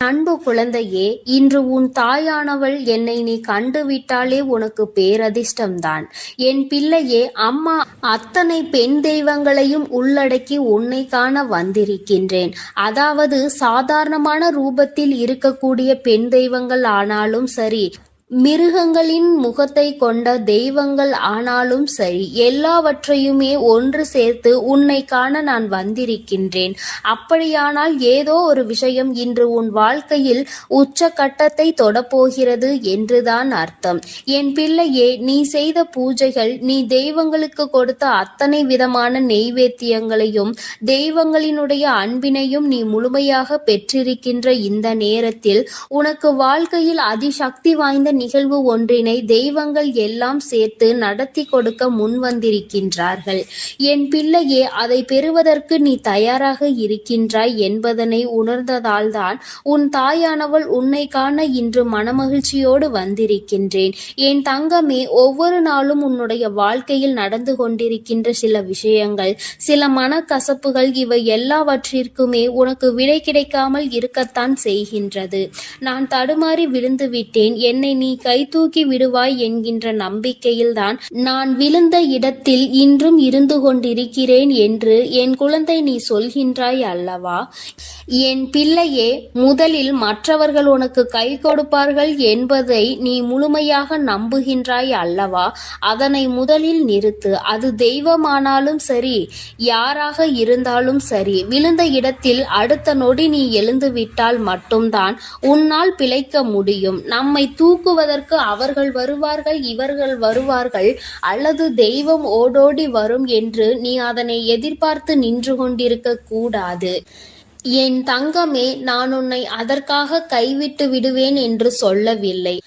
அன்பு குழந்தையே இன்று உன் தாயானவள் என்னை நீ கண்டுவிட்டாலே உனக்கு பேரதிர்ஷ்டம்தான். என் பிள்ளையே அம்மா அத்தனை பெண் தெய்வங்களையும் உள்ளடக்கி உன்னை காண வந்திருக்கின்றேன். அதாவது சாதாரணமான ரூபத்தில் இருக்கக்கூடிய பெண் தெய்வங்கள் ஆனாலும் சரி மிருகங்களின் முகத்தை கொண்ட தெய்வங்கள் ஆனாலும் சரி எல்லாவற்றையுமே ஒன்று சேர்த்து உன்னை காண நான் வந்திருக்கின்றேன். அப்படியானால் ஏதோ ஒரு விஷயம் இன்று உன் வாழ்க்கையில் உச்சக்கட்டத்தை தொடப்போகிறது என்றுதான் அர்த்தம். என் பிள்ளையே நீ செய்த பூஜைகள் நீ தெய்வங்களுக்கு கொடுத்த அத்தனை விதமான நெய்வேத்தியங்களையும் தெய்வங்களினுடைய அன்பினையும் நீ முழுமையாக பெற்றிருக்கின்ற இந்த நேரத்தில் உனக்கு வாழ்க்கையில் அதிசக்தி வாய்ந்த நிகழ்வு ஒன்றினை தெய்வங்கள் எல்லாம் சேர்த்து நடத்தி கொடுக்க முன்வந்திருக்கின்றார்கள். என் பிள்ளையே அதை பெறுவதற்கு நீ தயாராக இருக்கின்றாய் என்பதனை உணர்ந்ததால்தான் உன் தாயானவள் உன்னை காண இன்று மனமகிழ்ச்சியோடு வந்திருக்கின்றேன். என் தங்கமே ஒவ்வொரு நாளும் உன்னுடைய வாழ்க்கையில் நடந்து கொண்டிருக்கின்ற சில விஷயங்கள் சில மனக்கசப்புகள் இவை எல்லாவற்றிற்குமே உனக்கு விடை கிடைக்காமல் இருக்கத்தான் செய்கின்றது. நான் தடுமாறி விழுந்து விட்டேன் என்னை நீ கை தூக்கி விடுவாய் என்கின்ற நம்பிக்கையில்தான் நான் விழுந்த இடத்தில் இன்றும் இருந்து கொண்டிருக்கிறேன் என்று என் குழந்தை நீ சொல்கின்றாய் அல்லவா? என் பிள்ளையே முதலில் மற்றவர்கள் உனக்கு கை கொடுப்பார்கள் என்பதை நீ முழுமையாக நம்புகின்றாய் அல்லவா? அதனை முதலில் நிறுத்து. அது தெய்வமானாலும் சரி யாராக இருந்தாலும் சரி விழுந்த இடத்தில் அடுத்த நொடி நீ எழுந்துவிட்டால் மட்டும்தான் உன்னால் பிழைக்க முடியும். நம்மை வணங்குவதற்கு அவர்கள் வருவார்கள் இவர்கள் வருவார்கள். அல்லது தெய்வம் ஓடோடி வரும் என்று நீ அதனை எதிர்பார்த்து நின்று கொண்டிருக்க கூடாது. என் தங்கமே நான் உன்னை அதற்காக கைவிட்டு விடுவேன் என்று சொல்லவில்லை.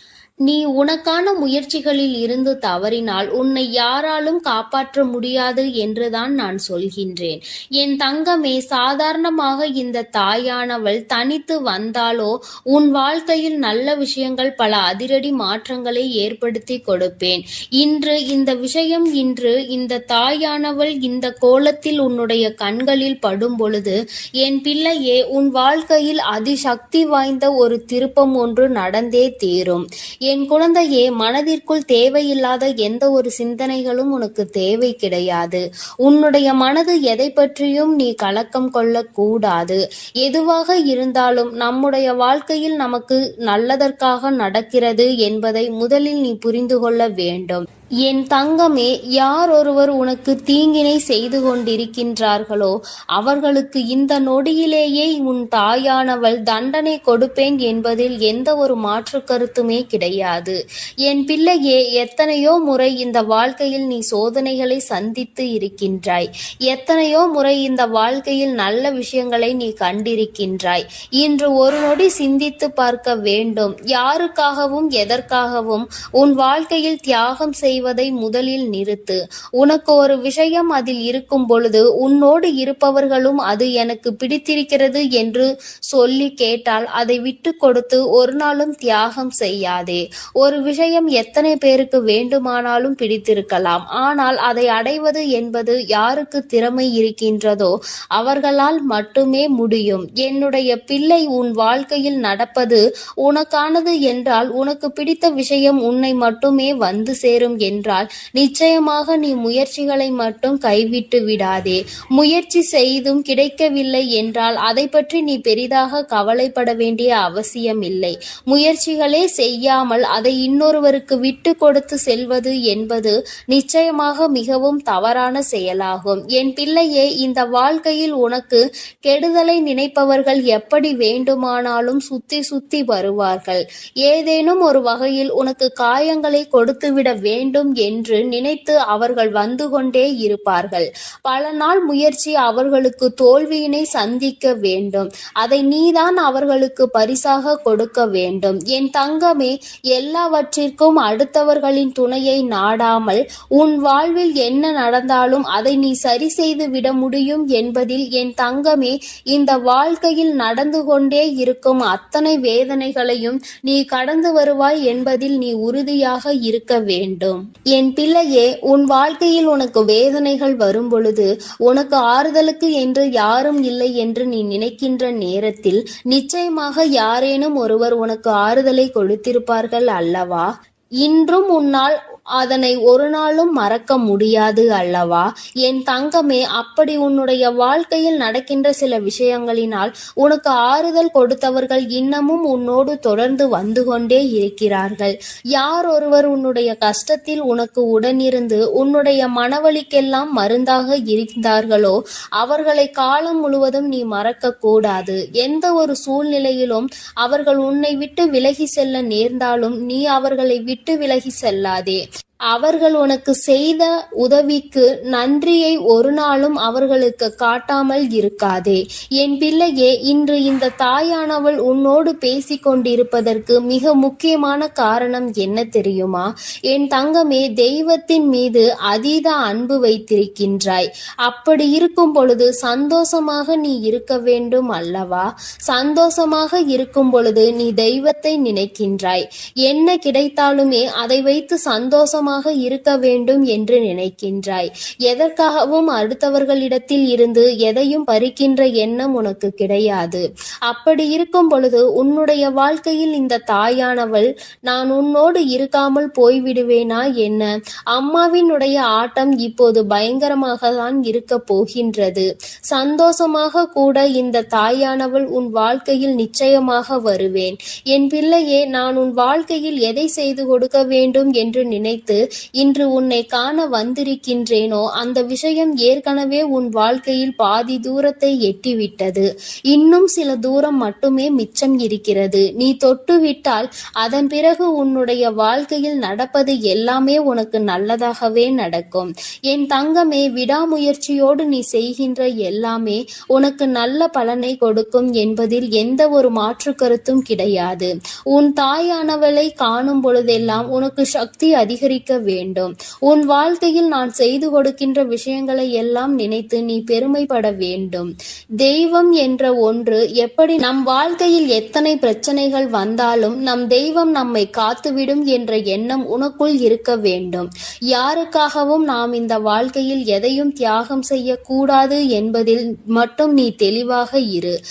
நீ உனக்கான முயற்சிகளில் இருந்து தவறினால் உன்னை யாராலும் காப்பாற்ற முடியாது என்றுதான் நான் சொல்கின்றேன். என் தங்கமே சாதாரணமாக இந்த தாயானவள் தனித்து வந்தாலோ உன் வாழ்க்கையில் நல்ல விஷயங்கள் பல அதிரடி மாற்றங்களை ஏற்படுத்தி கொடுப்பேன். இன்று இந்த விஷயம் இன்று இந்த தாயானவள் இந்த கோலத்தில் உன்னுடைய கண்களில் படும் பொழுது என் பிள்ளையே உன் வாழ்க்கையில் அதிசக்தி வாய்ந்த ஒரு திருப்பம் ஒன்று நடந்தே தீரும். என் குழந்தையே மனதிற்குள் தேவையில்லாத எந்த ஒரு சிந்தனைகளும் உனக்கு தேவை கிடையாது. உன்னுடைய மனது எதை பற்றியும் நீ கலக்கம் கொள்ளக்கூடாது எதுவாக இருந்தாலும் நம்முடைய வாழ்க்கையில் நமக்கு நல்லதற்காக நடக்கிறது என்பதை முதலில் நீ புரிந்து கொள்ள வேண்டும். என் தங்கமே யார் ஒருவர் உனக்கு தீங்கினை செய்து கொண்டிருக்கின்றார்களோ அவர்களுக்கு இந்த நொடியிலேயே உன் தாயானவள் தண்டனை கொடுப்பேன் என்பதில் எந்த ஒரு மாற்று கருத்துமே கிடையாது. என் பிள்ளையே எத்தனையோ முறை இந்த வாழ்க்கையில் நீ சோதனைகளை சந்தித்து இருக்கின்றாய். எத்தனையோ முறை இந்த வாழ்க்கையில் நல்ல விஷயங்களை நீ கண்டிருக்கின்றாய். இன்று ஒரு நொடி சிந்தித்து பார்க்க வேண்டும். யாருக்காகவும் எதற்காகவும் உன் வாழ்க்கையில் தியாகம் செய்ய செய்வதை முதலில் நிறுத்து. உனக்கு ஒரு விஷயம் அதில் இருக்கும் பொழுது உன்னோடு இருப்பவர்களும் அது எனக்கு பிடித்திருக்கிறது என்று சொல்லி கேட்டால் அதை விட்டு கொடுத்து ஒரு நாளும் தியாகம் செய்யாதே. ஒரு விஷயம் எத்தனை பேருக்கு வேண்டுமானாலும் பிடித்திருக்கலாம். ஆனால் அதை அடைவது என்பது யாருக்கு திறமை இருக்கின்றதோ அவர்களால் மட்டுமே முடியும். என்னுடைய பிள்ளை உன் வாழ்க்கையில் நடப்பது உனக்கானது என்றால் உனக்கு பிடித்த விஷயம் உன்னை மட்டுமே வந்து சேரும் என்றால் நிச்சயமாக நீ முயற்சிகளை மட்டும் கைவிட்டு விடாதே. முயற்சி செய்தும் கிடைக்கவில்லை என்றால் அதை பற்றி நீ பெரிதாக கவலைப்பட வேண்டிய அவசியம் இல்லை முயற்சிகளே செய்யாமல் அதை இன்னொருவருக்கு விட்டு கொடுத்து செல்வது என்பது நிச்சயமாக மிகவும் தவறான செயலாகும். என் பிள்ளையே இந்த வாழ்க்கையில் உனக்கு கெடுதலை நினைப்பவர்கள் எப்படி வேண்டுமானாலும் சுத்தி சுத்தி வருவார்கள். ஏதேனும் ஒரு வகையில் உனக்கு காயங்களை கொடுத்துவிட வேண்டும் வேண்டும் என்று நினைத்து அவர்கள் வந்து கொண்டே இருப்பார்கள். பல நாள் முயற்சி அவர்களுக்கு தோல்வியினை சந்திக்க வேண்டும். அதை நீதான் அவர்களுக்கு பரிசாக கொடுக்க வேண்டும். என் தங்கமே எல்லாவற்றிற்கும் அடுத்தவர்களின் துணையை நாடாமல் உன் வாழ்வில் என்ன நடந்தாலும் அதை நீ சரி செய்து விட முடியும் என்பதில் என் தங்கமே இந்த வாழ்க்கையில் நடந்து கொண்டே இருக்கும் அத்தனை வேதனைகளையும் நீ கடந்து வருவாய் என்பதில் நீ உறுதியாக இருக்க வேண்டும். என் பிள்ளையே உன் வாழ்க்கையில் உனக்கு வேதனைகள் வரும் பொழுது உனக்கு ஆறுதலுக்கு என்று யாரும் இல்லை என்று நீ நினைக்கின்ற நேரத்தில் நிச்சயமாக யாரேனும் ஒருவர் உனக்கு ஆறுதலை கொடுத்திருப்பார்கள் அல்லவா? இன்றும் உன்னால் அதனை ஒரு நாளும் மறக்க முடியாது அல்லவா? என் தங்கமே அப்படி உன்னுடைய வாழ்க்கையில் நடக்கின்ற சில விஷயங்களினால் உனக்கு ஆறுதல் கொடுத்தவர்கள் இன்னமும் உன்னோடு தொடர்ந்து வந்து கொண்டே இருக்கிறார்கள். யார் ஒருவர் உன்னுடைய கஷ்டத்தில் உனக்கு உடனிருந்து உன்னுடைய மனவழிக்கெல்லாம் மருந்தாக இருந்தார்களோ அவர்களை காலம் முழுவதும் நீ மறக்க கூடாது. எந்த ஒரு சூழ்நிலையிலும் அவர்கள் உன்னை விட்டு விலகி செல்ல நேர்ந்தாலும் நீ அவர்களை விட்டு விலகி செல்லாதே. அவர்கள் உனக்கு செய்த உதவிக்கு நன்றியை ஒரு நாளும் அவர்களுக்கு காட்டாமல் இருக்காதே. என் பிள்ளையே இன்று இந்த தாயானவள் உன்னோடு பேசிக் கொண்டிருப்பதற்கு மிக முக்கியமான காரணம் என்ன தெரியுமா? என் தங்கமே தெய்வத்தின் மீது அதீத அன்பு வைத்திருக்கின்றாய். அப்படி இருக்கும் பொழுது சந்தோஷமாக நீ இருக்க வேண்டும் அல்லவா? சந்தோஷமாக இருக்கும் பொழுது நீ தெய்வத்தை நினைக்கின்றாய். என்ன கிடைத்தாலுமே அதை வைத்து சந்தோஷமாக இருக்க வேண்டும் என்று நினைக்கின்றாய். எதற்காகவும் அடுத்தவர்களிடத்தில் இருந்து எதையும் பறிக்கின்ற எண்ணம் உனக்கு கிடையாது. அப்படி இருக்கும் பொழுது உன்னுடைய வாழ்க்கையில் இந்த தாயானவள் நான் உன்னோடு இருக்காமல் போய்விடுவேனா என்ன? அம்மாவினுடைய ஆட்டம் இப்போது பயங்கரமாக தான் இருக்க போகின்றது. சந்தோஷமாக கூட இந்த தாயானவள் உன் வாழ்க்கையில் நிச்சயமாக வருவேன். என் பிள்ளையே நான் உன் வாழ்க்கையில் எதை செய்து கொடுக்க வேண்டும் என்று நினைத்து இன்று உன்னை காண வந்திருக்கின்றேனோ? அந்த விஷயம் ஏற்கனவே உன் வாழ்க்கையில் பாதி தூரத்தை எட்டிவிட்டது. இன்னும் சில தூரம் மட்டுமே மிச்சம் இருக்கிறது. நீ தொட்டுவிட்டால் அதன் பிறகு உன்னுடைய வாழ்க்கையில் நடப்பது எல்லாமே உனக்கு நல்லதாகவே நடக்கும். என் தங்கமே விடாமுயற்சியோடு நீ செய்கின்ற எல்லாமே உனக்கு நல்ல பலனை கொடுக்கும் என்பதில் எந்த ஒரு மாற்று கருத்தும் கிடையாது. உன் தாயானவளை காணும் பொழுதெல்லாம் உனக்கு சக்தி அதிகரிக்க வேண்டும். உன் வாழ்க்கையில் நான் செய்து கொடுக்கின்ற விஷயங்களை எல்லாம் நினைத்து நீ பெருமைப்பட வேண்டும். தெய்வம் என்ற ஒன்று எப்படி நம் வாழ்க்கையில் எத்தனை பிரச்சனைகள் வந்தாலும் நம் தெய்வம் நம்மை காத்துவிடும் என்ற எண்ணம் உனக்குள் இருக்க வேண்டும். யாருக்காகவும் நாம் இந்த வாழ்க்கையில் எதையும் தியாகம் செய்யக்கூடாது என்பதில் மட்டும் நீ தெளிவாக இரு.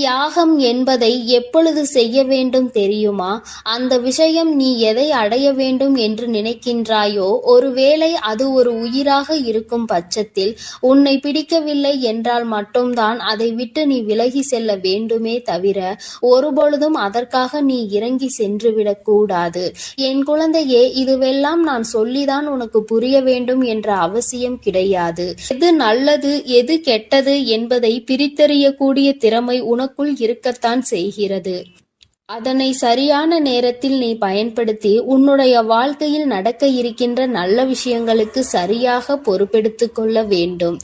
தியாகம் என்பதை எப்பொழுது செய்ய வேண்டும் தெரியுமா? அந்த விஷயம் நீ எதை அடைய வேண்டும் என்று நினைக்கின்றாயோ ஒருவேளை அது ஒரு உயிராக இருக்கும் பட்சத்தில் உன்னை பிடிக்கவில்லை என்றால் மட்டும்தான் அதை விட்டு நீ விலகி செல்ல வேண்டுமே தவிர ஒருபொழுதும் அதற்காக நீ இறங்கி சென்றுவிடக் கூடாது. என் குழந்தையே இதுவெல்லாம் நான் சொல்லிதான் உனக்கு புரிய வேண்டும் என்ற அவசியம் கிடையாது. எது நல்லது எது கெட்டது என்பதை பிரித்தறியக்கூடிய திறமை உனக்கு நமக்குள் இருக்கத்தான் செய்கிறது. அதனை சரியான நேரத்தில் நீ பயன்படுத்தி உன்னுடைய வாழ்க்கையில் நடக்க இருக்கின்ற நல்ல விஷயங்களுக்கு சரியாக பொறுப்பெடுத்து கொள்ள வேண்டும்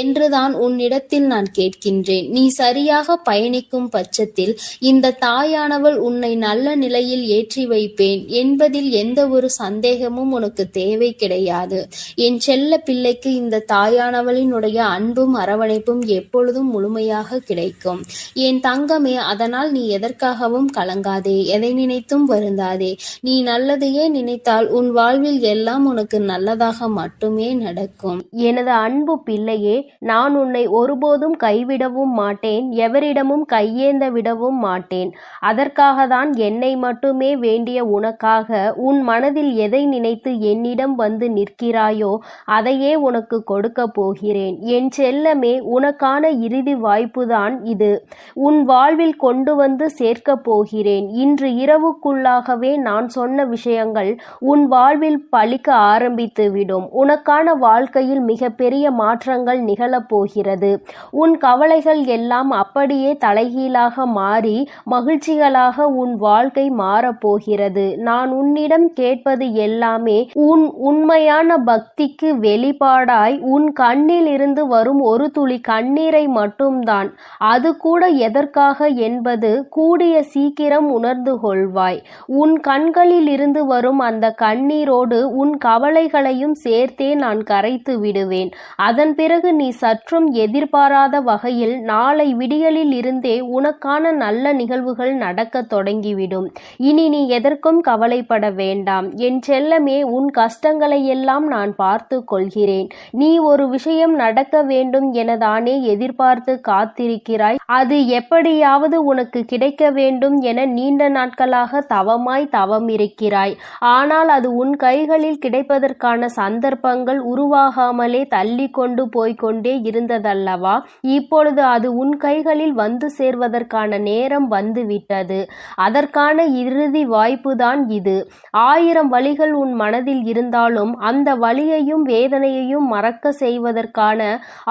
என்றுதான் உன்னிடத்தில் நான் கேட்கின்றேன். நீ சரியாக பயணிக்கும் பட்சத்தில் இந்த தாயானவள் உன்னை நல்ல நிலையில் ஏற்றி வைப்பேன் என்பதில் எந்த ஒரு சந்தேகமும் உனக்கு தேவை கிடையாது. என் செல்ல பிள்ளைக்கு இந்த தாயானவளினுடைய அன்பும் அரவணைப்பும் எப்பொழுதும் முழுமையாக கிடைக்கும். என் தங்கமே அதனால் நீ எதற்காகவும் கலங்காதே எதை நினைத்தும் வருந்தாதே. நீ நல்லதையே நினைத்தால் உன் வாழ்வில் எல்லாம் உனக்கு நல்லதாக மட்டுமே நடக்கும். எனது அன்பு பிள்ளையே நான் உன்னை ஒருபோதும் கைவிடவும் மாட்டேன் எவரிடமும் கையேந்த விடவும் மாட்டேன். அதற்காக தான் என்னை மட்டுமே வேண்டிய உனக்காக உன் மனதில் எதை நினைத்து என்னிடம் வந்து நிற்கிறாயோ அதையே உனக்கு கொடுக்க போகிறேன். என் செல்லமே உனக்கான இறுதி வாய்ப்புதான் இது. உன் வாழ்வில் கொண்டு வந்து சேர்க்கப் போகிறேன். சொல்கிறேன் இன்று இரவுக்குள்ளாகவே நான் சொன்ன விஷயங்கள் உன் வாழ்வில் பழிக்க ஆரம்பித்து விடும். உனக்கான வாழ்க்கையில் மிகப்பெரிய மாற்றங்கள் நிகழப் போகிறது. உன் கவலைகள் எல்லாம் அப்படியே தலைகீழாக மாறி மகிழ்ச்சிகளாக உன் வாழ்க்கை மாறப்போகிறது நான் உன்னிடம் கேட்பது எல்லாமே உன் உண்மையான பக்திக்கு வெளிப்பாடாய் உன் கண்ணில் இருந்து வரும் ஒரு துளி கண்ணீரை மட்டும்தான். அது கூட எதற்காக என்பது கூடிய சீக்கிரம் உணர்ந்து கொள்வாய். உன் கண்களிலிருந்து வரும் அந்த கண்ணீரோடு உன் கவலைகளையும் சேர்த்தே நான் கரைத்து விடுவேன். அதன் பிறகு நீ சற்றும் எதிர்பாராத வகையில் நாளை விடியலில் இருந்தே உனக்கான நல்ல நிகழ்வுகள் நடக்கத் தொடங்கிவிடும். இனி நீ எதற்கும் கவலைப்பட வேண்டாம். என் செல்லமே உன் கஷ்டங்களை எல்லாம் நான் பார்த்து கொள்கிறேன். நீ ஒரு விஷயம் நடக்க வேண்டும் எனதானே எதிர்பார்த்து காத்திருக்கிறாய். அது எப்படியாவது உனக்கு கிடைக்க வேண்டும் என என நீண்ட நாட்களாக தவமாய் தவம் இருக்கிறாய் ஆனால் அது உன் கைகளில் கிடைப்பதற்கான சந்தர்ப்பங்கள் உருவாகாமலே தள்ளி கொண்டு போய்கொண்டே இருந்ததல்லவா? இப்பொழுது அது உன் கைகளில் வந்து சேர்வதற்கான நேரம் வந்துவிட்டது. அதற்கான இறுதி வாய்ப்புதான் இது. ஆயிரம் வழிகள் உன் மனதில் இருந்தாலும் அந்த வழியையும் வேதனையையும் மறக்க செய்வதற்கான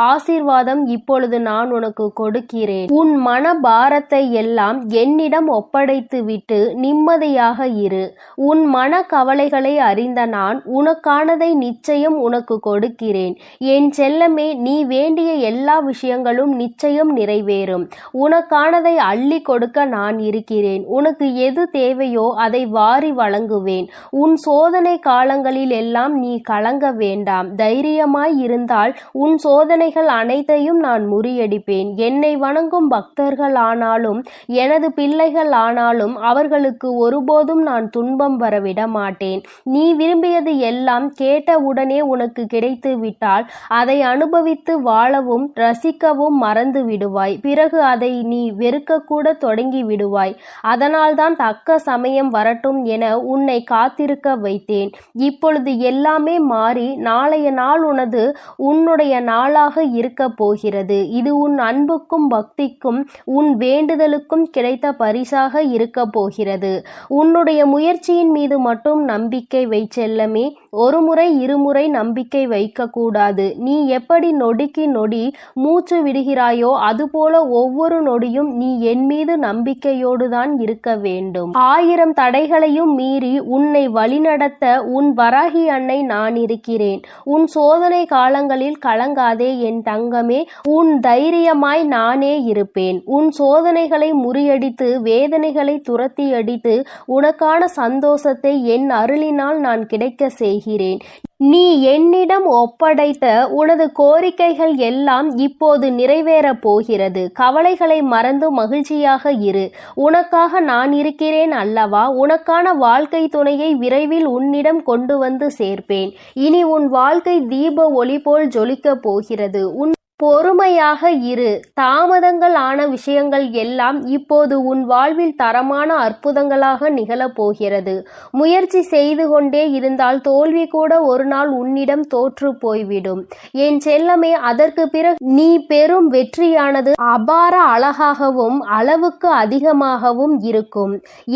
ஆசீர்வாதம் இப்பொழுது நான் உனக்கு கொடுக்கிறேன். உன் மன பாரத்தை எல்லாம் என்னிடம் ஒப்ப ஒப்படைத்துவிட்டு நிம்மதியாக இரு. உன் மன கவலைகளை அறிந்த நான் உனக்கானதை நிச்சயம் உனக்கு கொடுக்கிறேன். என் செல்லமே நீ வேண்டிய எல்லா விஷயங்களும் நிச்சயம் நிறைவேறும். உனக்கானதை அள்ளி கொடுக்க நான் இருக்கிறேன். உனக்கு எது தேவையோ அதை வாரி வழங்குவேன். உன் சோதனை காலங்களில் எல்லாம் நீ கலங்க வேண்டாம். தைரியமாய் இருந்தால் உன் சோதனைகள் அனைத்தையும் நான் முறியடிப்பேன். என்னை வணங்கும் பக்தர்கள் ஆனாலும் எனது பிள்ளைகள் ஆனாலும் அவர்களுக்கு ஒருபோதும் நான் துன்பம் வரவிட மாட்டேன். நீ விரும்பியது எல்லாம் கேட்ட உடனே உனக்கு கிடைத்து விட்டால் அதை அனுபவித்து வாழவும் ரசிக்கவும் மறந்து விடுவாய். பிறகு அதை நீ வெறுக்கக்கூட தொடங்கி விடுவாய். அதனால்தான் தக்க சமயம் வரட்டும் என உன்னை காத்திருக்க வைத்தேன். இப்பொழுது எல்லாமே மாறி நாளைய நாள் உனது உன்னுடைய நாளாக இருக்க போகிறது. இது உன் அன்புக்கும் பக்திக்கும் உன் வேண்டுதலுக்கும் கிடைத்த பரிசாக இருக்க போகிறது. உன்னுடைய முயற்சியின் மீது மட்டும் நம்பிக்கை வை செல்லமே ஒரு முறை இருமுறை நம்பிக்கை வைக்கக்கூடாது. நீ எப்படி நொடிக்கு நொடி மூச்சு விடுகிறாயோ அதுபோல ஒவ்வொரு நொடியும் நீ என் மீது நம்பிக்கையோடு தான் இருக்க வேண்டும். ஆயிரம் தடைகளையும் மீறி உன்னை வழிநடத்த உன் வராகி அன்னை நான் இருக்கிறேன். உன் சோதனை காலங்களில் கலங்காதே என் தங்கமே உன் தைரியமாய் நானே இருப்பேன். உன் சோதனைகளை முறியடித்து வேதனை வேதனைகளை துரத்தி அடித்து உனக்கான சந்தோஷத்தை என் அருளினால் நான் கிடைக்க செய்கிறேன். நீ என்னிடம் ஒப்படைத்த உனது கோரிக்கைகள் எல்லாம் இப்போது நிறைவேறப் போகிறது. கவலைகளை மறந்து மகிழ்ச்சியாக இரு. உனக்காக நான் இருக்கிறேன் அல்லவா? உனக்கான வாழ்க்கை துணையை விரைவில் உன்னிடம் கொண்டு வந்து சேர்ப்பேன். இனி உன் வாழ்க்கை தீப ஒளி போல் ஜொலிக்கப் போகிறது. உன் பொறுமையாக இரு. தாமதங்கள் ஆன விஷயங்கள் எல்லாம் இப்போது உன் வாழ்வில் தரமான அற்புதங்களாக நிகழப் போகிறது. முயற்சி செய்து கொண்டே இருந்தால் தோல்வி கூட ஒரு நாள் உன்னிடம் தோற்று போய்விடும். என் செல்லமே அதற்கு பிறகு நீ பெறும் வெற்றியானது அபார அழகாகவும் அளவுக்கு அதிகமாகவும் இருக்கும்.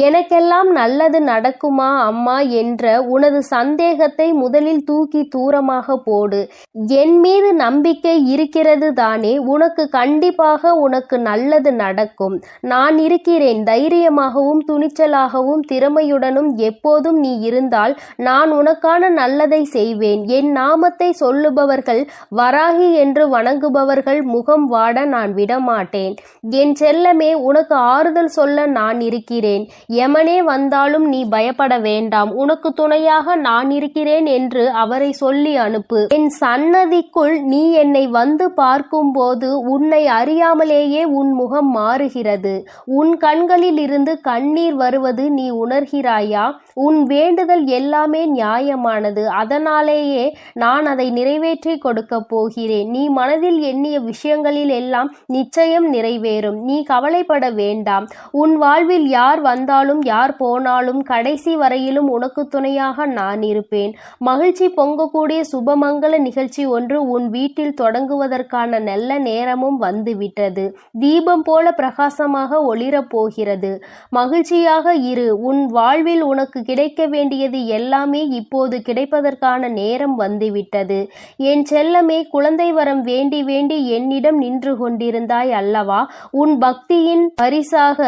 எனக்கெல்லாம் நல்லது நடக்குமா அம்மா என்ற உனது சந்தேகத்தை முதலில் தூக்கி தூரமாக போடு. என் மீது நம்பிக்கை இருக்கிறது தானே உனக்கு கண்டிப்பாக உனக்கு நல்லது நடக்கும். நான் இருக்கிறேன். தைரியமாகவும் துணிச்சலாகவும் திறமையுடனும் எப்போதும் நீ இருந்தால் நான் உனக்கான நல்லதை செய்வேன். என் நாமத்தை சொல்லுபவர்கள் வராகி என்று வணங்குபவர்கள் முகம் வாட நான் விடமாட்டேன். என் செல்லமே உனக்கு ஆறுதல் சொல்ல நான் இருக்கிறேன். எமனே வந்தாலும் நீ பயப்பட வேண்டாம். உனக்கு துணையாக நான் இருக்கிறேன் என்று அவரை சொல்லி அனுப்பு. என் சன்னதிக்குள் நீ என்னை வந்து பார்க்கும்போது உன்னை அறியாமலேயே உன் முகம் மாறுகிறது. உன் கண்களில் இருந்து கண்ணீர் வருவது நீ உணர்கிறாயா? உன் வேண்டுதல் எல்லாமே நியாயமானது. அதனாலேயே நான் அதை நிறைவேற்றி கொடுக்க போகிறேன். நீ மனதில் எண்ணிய விஷயங்களில் எல்லாம் நிச்சயம் நிறைவேறும். நீ கவலைப்பட வேண்டாம். உன் வாழ்வில் யார் வந்தாலும் யார் போனாலும் கடைசி வரையிலும் உனக்கு துணையாக நான் இருப்பேன். மகிழ்ச்சி பொங்கக்கூடிய சுபமங்கல நிகழ்ச்சி ஒன்று உன் வீட்டில் தொடங்குவதற்கு கிடைப்பதற்கான நல்ல நேரமும் வந்துவிட்டது. தீபம் போல பிரகாசமாக ஒளிரப் போகிறது. மகிழ்ச்சியாக இரு உன் வாழ்வில் உனக்கு கிடைக்க வேண்டியது எல்லாமே இப்போது கிடைப்பதற்கான நேரம் வந்துவிட்டது. என் செல்லமே குழந்தை வரம் வேண்டி வேண்டி என்னிடம் நின்று கொண்டிருந்தாய் அல்லவா? உன் பக்தியின் பரிசாக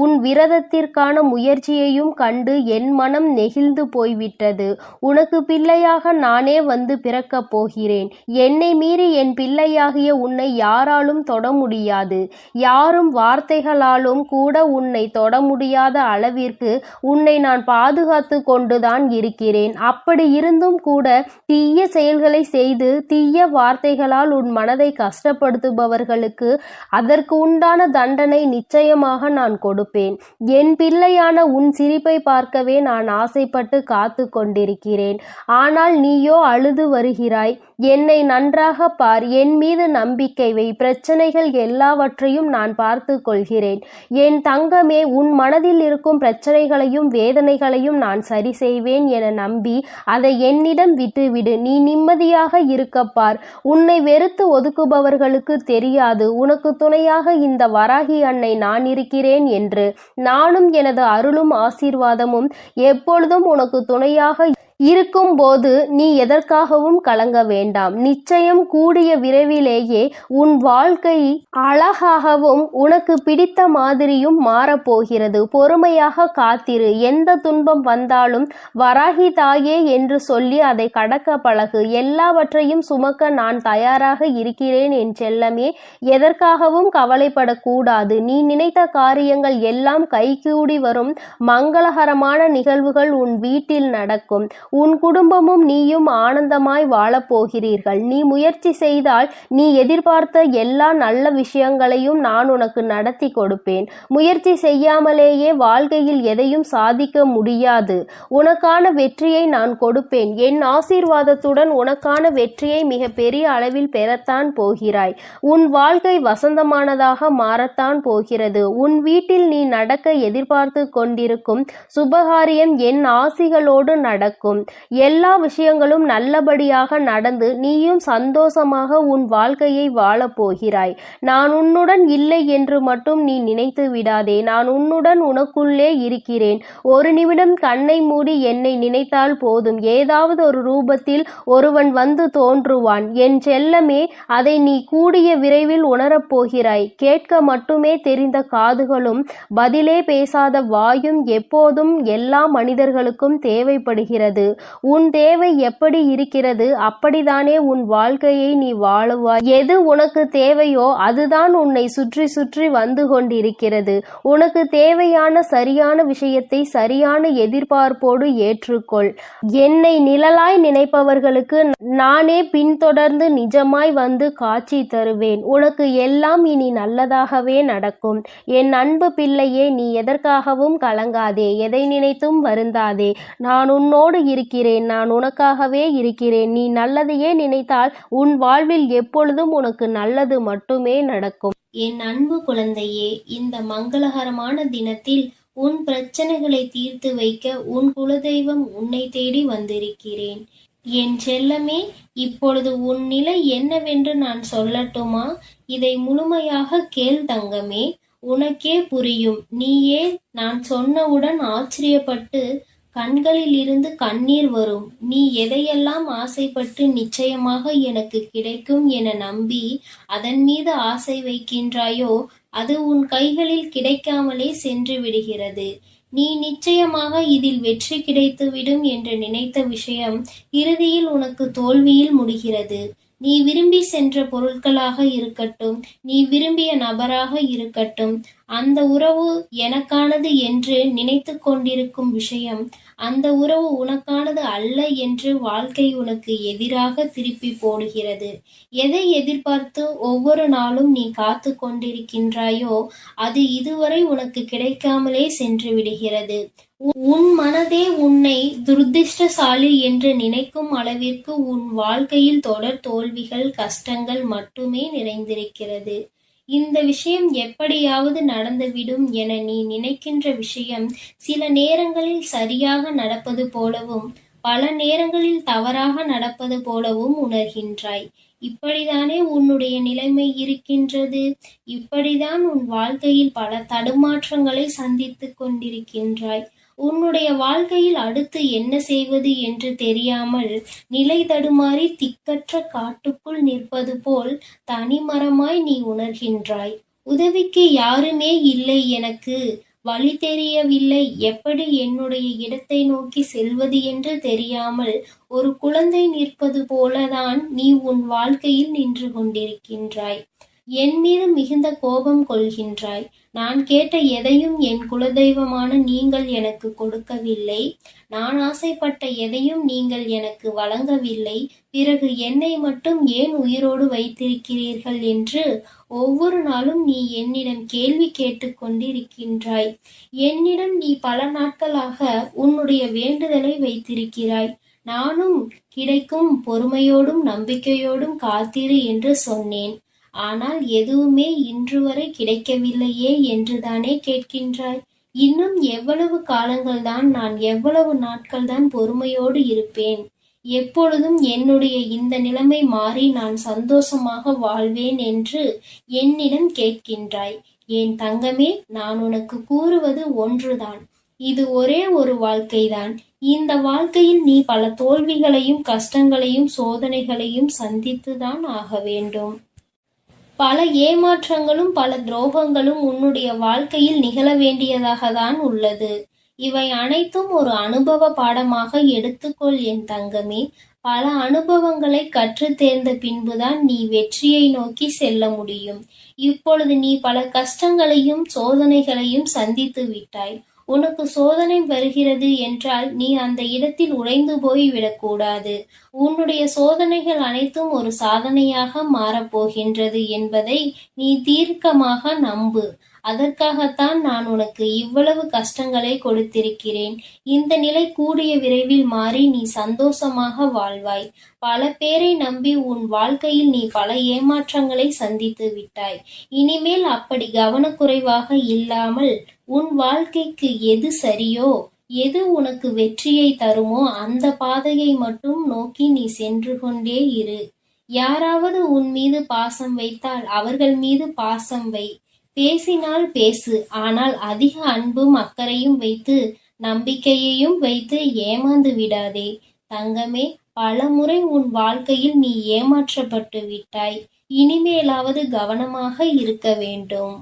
உன் விரதத்திற்கான முயற்சியையும் கண்டு என் மனம் நெகிழ்ந்து போய்விட்டது. உனக்கு பிள்ளையாக நானே வந்து பிறக்கப் போகிறேன். என்னை மீறி என் பிள்ளையாகிய உன்னை யாராலும் தொட முடியாது. யாரும் வார்த்தைகளாலும் கூட உன்னை தொட முடியாத அளவிற்கு உன்னை நான் பாதுகாத்து கொண்டுதான் இருக்கிறேன். அப்படி இருந்தும் கூட தீய செயல்களை செய்து தீய வார்த்தைகளால் உன் மனதை கஷ்டப்படுத்துபவர்களுக்கு அதற்கு உண்டான தண்டனை நிச்சயமாக நான் கொடு கொடுப்பேன். என் பிள்ளையான உன் சிரிப்பை பார்க்கவே நான் ஆசைப்பட்டு காத்து கொண்டிருக்கிறேன். ஆனால் நீயோ அழுது வருகிறாய். என்னை நன்றாக பார் என் மீது நம்பிக்கை வை. பிரச்சனைகள் எல்லாவற்றையும் நான் பார்த்து கொள்கிறேன். என் தங்கமே உன் மனதில் இருக்கும் பிரச்சனைகளையும் வேதனைகளையும் நான் சரி செய்வேன் என நம்பி அதை என்னிடம் விட்டுவிடு. நீ நிம்மதியாக இருக்கப்பார் உன்னை வெறுத்து ஒதுக்குபவர்களுக்கு தெரியாது. உனக்கு துணையாக இந்த வராகி அன்னை நான் இருக்கிறேன் என்று. நானும் எனது அருளும் ஆசீர்வாதமும் எப்பொழுதும் உனக்கு துணையாக இருக்கும்போது நீ எதற்காகவும் கலங்க வேண்டாம். நிச்சயம் கூடிய விரைவிலேயே உன் வாழ்க்கை அழகாகவும் உனக்கு பிடித்த மாதிரியும் மாறப்போகிறது. பொறுமையாக காத்திரு. எந்த துன்பம் வந்தாலும் வராகி தாயே என்று சொல்லி அதை கடக்க பழகு. எல்லாவற்றையும் சுமக்க நான் தயாராக இருக்கிறேன் என் செல்லமே. எதற்காகவும் கவலைப்படக்கூடாது. நீ நினைத்த காரியங்கள் எல்லாம் கைகூடி வரும். மங்களகரமான நிகழ்வுகள் உன் வீட்டில் நடக்கும். உன் குடும்பமும் நீயும் ஆனந்தமாய் வாழப்போகிறீர்கள் நீ முயற்சி செய்தால் நீ எதிர்பார்த்த எல்லா நல்ல விஷயங்களையும் நான் உனக்கு நடத்தி கொடுப்பேன். முயற்சி செய்யாமலேயே வாழ்க்கையில் எதையும் சாதிக்க முடியாது. உனக்கான வெற்றியை நான் கொடுப்பேன். என் ஆசீர்வாதத்துடன் உனக்கான வெற்றியை மிக பெரிய அளவில் பெறத்தான் போகிறாய். உன் வாழ்க்கை வசந்தமானதாக மாறத்தான் போகிறது. உன் வீட்டில் நீ நடக்க எதிர்பார்த்து கொண்டிருக்கும் சுபகாரியம் என் ஆசிகளோடு நடக்கும். எல்லா விஷயங்களும் நல்லபடியாக நடந்து நீயும் சந்தோஷமாக உன் வாழ்க்கையை வாழப் போகிறாய். நான் உன்னுடன் இல்லை என்று மட்டும் நீ நினைத்து விடாதே. நான் உன்னுடன் உனக்குள்ளே இருக்கிறேன். ஒரு நிமிடம் கண்ணை மூடி என்னை நினைத்தால் போதும். ஏதாவது ஒரு ரூபத்தில் ஒருவன் வந்து தோன்றுவான். என் செல்லமே அதை நீ கூடிய விரைவில் உணரப் போகிறாய். கேட்க மட்டுமே தெரிந்த காதுகளும் பதிலே பேசாத வாயும் எப்போதும் எல்லா மனிதர்களுக்கும் தேவைப்படுகிறது. உன் தேவை எப்படி இருக்கிறது? அப்படித்தானே உன் வாழ்க்கையை நீ வாழுவாய். எது உனக்கு தேவையோ அதுதான் உன்னை சுற்றி சுற்றி வந்து கொண்டிருக்கிறது. உனக்கு தேவையான சரியான விஷயத்தை சரியான எதிர்பார்ப்போடு ஏற்றுக்கொள். என்னை நிழலாய் நினைப்பவர்களுக்கு நானே பின்தொடர்ந்து நிஜமாய் வந்து காட்சி தருவேன். உனக்கு எல்லாம் இனி நல்லதாகவே நடக்கும். என் அன்பு பிள்ளையே நீ எதற்காகவும் கலங்காதே. எதை நினைத்தும் வருந்தாதே. நான் உன்னோடு இருக்கிறேன் நான் உனக்காகவே இருக்கிறேன். நீ நல்லதையே நினைத்தால் உன் வாழ்வில் எப்பொழுதும் உனக்கு நல்லது மட்டுமே நடக்கும். என் அன்பு குழந்தையே இந்த மங்களகரமான தினத்தில் உன் பிரச்சனைகளை தீர்த்து வைக்க உன் குலதெய்வம் உன்னை தேடி வந்திருக்கிறேன். என் செல்லமே இப்பொழுது உன் நிலை என்னவென்று நான் சொல்லட்டுமா? இதை முழுமையாக கேள் தங்கமே. உனக்கே புரியும். நீயே நான் சொன்னவுடன் ஆச்சரியப்பட்டு கண்களில் இருந்து கண்ணீர் வரும். நீ எதையெல்லாம் ஆசைப்பட்டு நிச்சயமாக எனக்கு கிடைக்கும் என நம்பி அதன் மீது ஆசை வைக்கின்றாயோ அது உன் கைகளில் கிடைக்காமலே சென்று விடுகிறது. நீ நிச்சயமாக இதில் வெற்றி கிடைத்துவிடும் என்று நினைத்த விஷயம் இறுதியில் உனக்கு தோல்வியில் முடிகிறது. நீ விரும்பி சென்ற பொருட்களாக இருக்கட்டும் நீ விரும்பிய நபராக இருக்கட்டும் அந்த உறவு எனக்கானது என்று நினைத்து கொண்டிருக்கும் விஷயம் அந்த உறவு உனக்கானது அல்ல என்று வாழ்க்கை உனக்கு எதிராக திருப்பி போடுகிறது. எதை எதிர்பார்த்து ஒவ்வொரு நாளும் நீ காத்து கொண்டிருக்கின்றாயோ அது இதுவரை உனக்கு கிடைக்காமலே சென்று விடுகிறது. உன் மனதே உன்னை துர்திஷ்டசாலி என்று நினைக்கும் அளவிற்கு உன் வாழ்க்கையில் தொடர் தோல்விகள் கஷ்டங்கள் மட்டுமே நிறைந்திருக்கிறது. இந்த விஷயம் எப்படியாவது நடந்துவிடும் என நீ நினைக்கின்ற விஷயம் சில நேரங்களில் சரியாக நடப்பது போலவும் பல நேரங்களில் தவறாக நடப்பது போலவும் உணர்கின்றாய். இப்படிதானே உன்னுடைய நிலைமை இருக்கின்றது? இப்படிதான் உன் வாழ்க்கையில் பல தடுமாற்றங்களை சந்தித்துக் கொண்டிருக்கின்றாய். உன்னுடைய வாழ்க்கையில் அடுத்து என்ன செய்வது என்று தெரியாமல் நிலை தடுமாறி திக்கற்ற காட்டுக்குள் நிற்பது போல் தனிமரமாய் நீ உணர்கின்றாய். உதவிக்கு யாருமே இல்லை எனக்கு. வழி தெரியவில்லை. எப்படி என்னுடைய இடத்தை நோக்கி செல்வது என்று தெரியாமல் ஒரு குழந்தை நிற்பது போலதான் நீ உன் வாழ்க்கையில் நின்று கொண்டிருக்கின்றாய். என் மீது மிகுந்த கோபம் கொள்கின்றாய். நான் கேட்ட எதையும் என் குலதெய்வமான நீங்கள் எனக்கு கொடுக்கவில்லை. நான் ஆசைப்பட்ட எதையும் நீங்கள் எனக்கு வழங்கவில்லை. பிறகு என்னை மட்டும் ஏன் உயிரோடு வைத்திருக்கிறீர்கள் என்று ஒவ்வொரு நாளும் நீ என்னிடம் கேள்வி கேட்டுக்கொண்டிருக்கின்றாய் என்னிடம் நீ பல நாட்களாக உன்னுடைய வேண்டுதலை வைத்திருக்கிறாய். நானும் கிடைக்கும் பொறுமையோடும் நம்பிக்கையோடும் காத்திரு என்று சொன்னேன். ஆனால் எதுவுமே இன்று வரை கிடைக்கவில்லையே என்றுதானே கேட்கின்றாய். இன்னும் எவ்வளவு காலங்கள்தான் நான் எவ்வளவு நாட்கள்தான் பொறுமையோடு இருப்பேன். எப்பொழுதும் என்னுடைய இந்த நிலைமை மாறி நான் சந்தோஷமாக வாழ்வேன் என்று என்னிடம் கேட்கின்றாய். என் தங்கமே நான் உனக்கு கூறுவது ஒன்றுதான். இது ஒரே ஒரு வாழ்க்கைதான். இந்த வாழ்க்கையில் நீ பல தோல்விகளையும் கஷ்டங்களையும் சோதனைகளையும் சந்தித்துதான் ஆக வேண்டும். பல ஏமாற்றங்களும் பல துரோகங்களும் உன்னுடைய வாழ்க்கையில் நிகழ வேண்டியதாக தான் உள்ளது. இவை அனைத்தும் ஒரு அனுபவ பாடமாக எடுத்துக்கொள் என் தங்கமே. பல அனுபவங்களை கற்று தேர்ந்த பின்புதான் நீ வெற்றியை நோக்கி செல்ல முடியும். இப்பொழுது நீ பல கஷ்டங்களையும் சோதனைகளையும் சந்தித்து விட்டாய். உனக்கு சோதனை வருகிறது என்றால் நீ அந்த இடத்தில் உடைந்து போய் விடக்கூடாது உன்னுடைய சோதனைகள் அனைத்தும் ஒரு சாதனையாக மாறப்போகின்றது என்பதை நீ தீர்க்கமாக நம்பு. அதற்காகத்தான் நான் உனக்கு இவ்வளவு கஷ்டங்களை கொடுத்திருக்கிறேன். இந்த நிலை கூடிய விரைவில் மாறி நீ சந்தோஷமாக வாழ்வாய். பல பேரை நம்பி உன் வாழ்க்கையில் நீ பல ஏமாற்றங்களை சந்தித்து விட்டாய். இனிமேல் அப்படி கவனக்குறைவாக இல்லாமல் உன் வாழ்க்கைக்கு எது சரியோ எது உனக்கு வெற்றியை தருமோ அந்த பாதையை மட்டும் நோக்கி நீ சென்று கொண்டே இரு. யாராவது உன் மீது பாசம் வைத்தால் அவர்கள் மீது பாசம் வை. பேசினால் பேசு ஆனால் அதிக அன்பும் அக்கறையும் வைத்து நம்பிக்கையையும் வைத்து ஏமாந்து விடாதே. தங்கமே பலமுறை உன் வாழ்க்கையில் நீ ஏமாற்றப்பட்டு விட்டாய். இனிமேலாவது கவனமாக இருக்க வேண்டும்.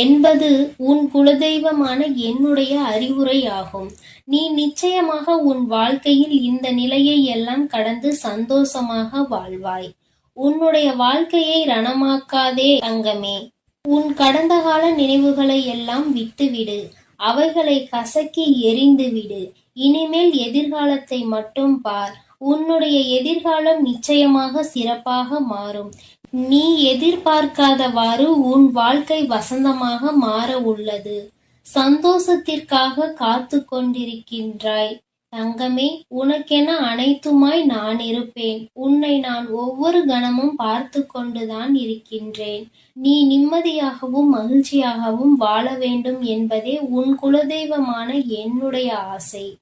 என்பது உன் குலதெய்வமான என்னுடைய அறிவுரை ஆகும் நீ நிச்சயமாக உன் வாழ்க்கையில் இந்த நிலையை எல்லாம் கடந்து சந்தோஷமாக வாழ்வாய். உன்னுடைய வாழ்க்கையை ரணமாக்காதே தங்கமே. உன் கடந்த கால நினைவுகளை எல்லாம் விட்டுவிடு. அவைகளை கசக்கி எரிந்து விடு இனிமேல் எதிர்காலத்தை மட்டும் பார். உன்னுடைய எதிர்காலம் நிச்சயமாக சிறப்பாக மாறும். நீ எதிர்பார்க்காதவாறு உன் வாழ்க்கை வசந்தமாக மாற உள்ளது. சந்தோஷத்திற்காக காத்து கொண்டிருக்கின்றாய். தங்கமே உனக்கென அனைத்துமாய் நான் இருப்பேன். உன்னை நான் ஒவ்வொரு கணமும் பார்த்து கொண்டுதான் இருக்கின்றேன். நீ நிம்மதியாகவும் மகிழ்ச்சியாகவும் வாழ வேண்டும் என்பதே உன் குலதெய்வமான என்னுடைய ஆசை.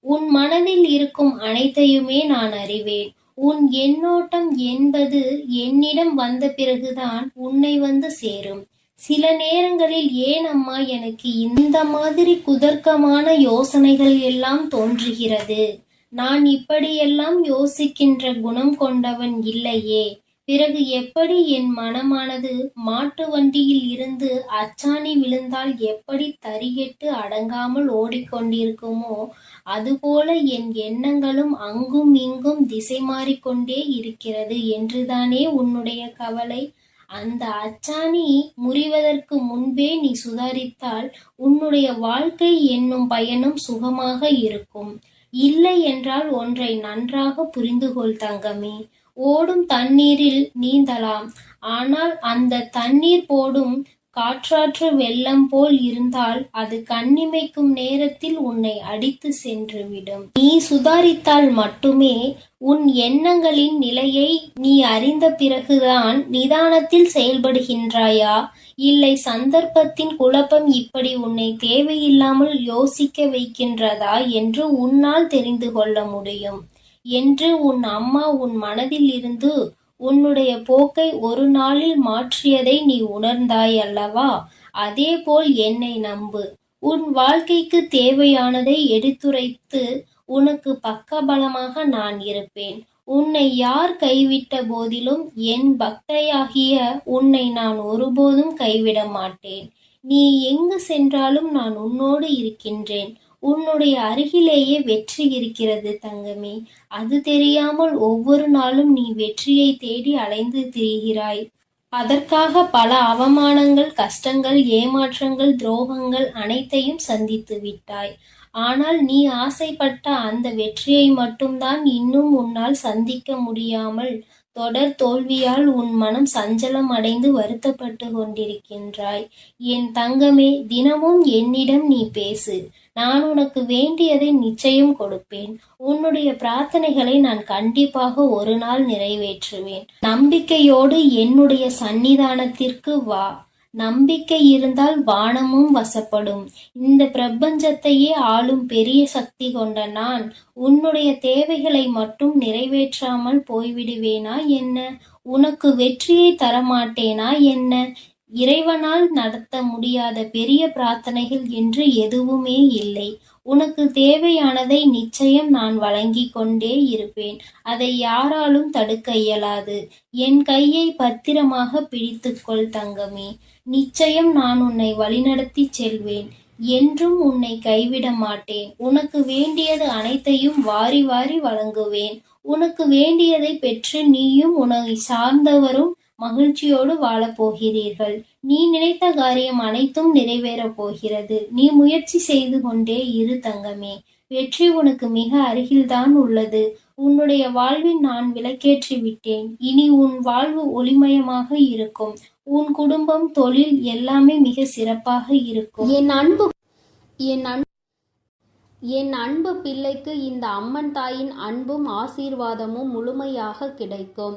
உன் மனதில் இருக்கும் அனைத்தையுமே நான் அறிவேன். உன் எண்ணோட்டம் என்பது என்னிடம் வந்த பிறகுதான் உன்னை வந்து சேரும். சில நேரங்களில் ஏன் அம்மா எனக்கு இந்த மாதிரி குதர்க்கமான யோசனைகள் எல்லாம் தோன்றுகிறது? நான் இப்படியெல்லாம் யோசிக்கின்ற குணம் கொண்டவன் இல்லையே. பிறகு எப்படி என் மனமானது மாட்டு வண்டியில் இருந்து அச்சாணி விழுந்தால் எப்படி தரிகெட்டு அடங்காமல் ஓடிக்கொண்டிருக்குமோ அதுபோல என் எண்ணங்களும் அங்கும் இங்கும் திசை மாறிக்கொண்டே இருக்கிறது என்றுதானே உன்னுடைய கவலை. அந்த அச்சாணி முறிவதற்கு முன்பே நீ சுதாரித்தால் உன்னுடைய வாழ்க்கை என்னும் பயனும் சுகமாக இருக்கும். இல்லை என்றால் ஒன்றை நன்றாக புரிந்து கொள் தங்கமே. ஓடும் தண்ணீரில் நீந்தலாம். ஆனால் அந்த தண்ணீர் போடும் காற்றாற்று வெள்ளம் போல் இருந்தால் அது கண்ணிமைக்கும் நேரத்தில் உன்னை அடித்து சென்றுவிடும். நீ சுதாரித்தால் மட்டுமே உன் எண்ணங்களின் நிலையை நீ அறிந்த பிறகுதான் நிதானத்தில் செயல்படுகின்றாயா? இல்லை சந்தர்ப்பத்தின் குழப்பம் இப்படி உன்னை தேவையில்லாமல் யோசிக்க வைக்கின்றதா என்று உன்னால் தெரிந்து கொள்ள முடியும். என்று உன் அம்மா உன் மனதில் இருந்து உன்னுடைய போக்கை ஒரு நாளில் மாற்றியதை நீ உணர்ந்தாய் அல்லவா? அதேபோல் என்னை நம்பு. உன் வாழ்க்கைக்கு தேவையானதை எடுத்துரைத்து உனக்கு பக்கபலமாக நான் இருப்பேன். உன்னை யார் கைவிட்ட போதிலும் என் பக்தையாகிய உன்னை நான் ஒருபோதும் கைவிட மாட்டேன். நீ எங்கு சென்றாலும் நான் உன்னோடு இருக்கின்றேன். உன்னுடைய அருகிலேயே வெற்றி இருக்கிறது தங்கமே. அது தெரியாமல் ஒவ்வொரு நாளும் நீ வெற்றியை தேடி அலைந்து திரிகிறாய். அதற்காக பல அவமானங்கள் கஷ்டங்கள் ஏமாற்றங்கள் துரோகங்கள் அனைத்தையும் சந்தித்து விட்டாய். ஆனால் நீ ஆசைப்பட்ட அந்த வெற்றியை மட்டும்தான் இன்னும் உன்னால் சந்திக்க முடியாமல் தொடர் தோல்வியால் உன் மனம் சஞ்சலம் அடைந்து வருத்தப்பட்டு கொண்டிருக்கின்றாய். என் தங்கமே தினமும் என்னிடம் நீ பேசு. நான் உனக்கு வேண்டியதை நிச்சயம் கொடுப்பேன். உன்னுடைய பிரார்த்தனைகளை நான் கண்டிப்பாக ஒரு நாள் நிறைவேற்றுவேன். நம்பிக்கையோடு என்னுடைய சன்னிதானத்திற்கு வா. நம்பிக்கை இருந்தால் வானமும் வசப்படும். இந்த பிரபஞ்சத்தையே ஆளும் பெரிய சக்தி கொண்ட நான். உன்னுடைய தேவைகளை மட்டும் நிறைவேற்றாமல் போய்விடுவேனா என்ன? உனக்கு வெற்றியை தரமாட்டேனா என்ன? இறைவனால் நடத்த முடியாத பெரிய பிரார்த்தனைகள் என்று எதுவுமே இல்லை. உனக்கு தேவையானதை நிச்சயம் நான் வழங்கிக் கொண்டே இருப்பேன். அதை யாராலும் தடுக்க இயலாது. என் கையை பத்திரமாக பிடித்துக்கொள் தங்கமே. நிச்சயம் நான் உன்னை வழிநடத்தி செல்வேன். என்றும் உன்னை கைவிட மாட்டேன். உனக்கு வேண்டியது அனைத்தையும் வாரி வாரி வழங்குவேன். உனக்கு வேண்டியதை பெற்று நீயும் உன்னை சார்ந்தவரும் மகிழ்ச்சியோடு வாழப் போகிறீர்கள். நீ நினைத்த காரியம் அனைத்தும் நிறைவேறப் போகிறது. நீ முயற்சி செய்து கொண்டே இரு தங்கமே. வெற்றி உனக்கு மிக அருகில்தான் உள்ளது. உன்னுடைய வாழ்வில் நான் விளக்கேற்றி விட்டேன். இனி உன் வாழ்வு ஒளிமயமாக இருக்கும். உன் குடும்பம் தொழில் எல்லாமே மிக சிறப்பாக இருக்கும். என் அன்பு என் அன்பு என் அன்பு பிள்ளைக்கு இந்த அம்மன் தாயின் அன்பும் ஆசீர்வாதமும் முழுமையாக கிடைக்கும்.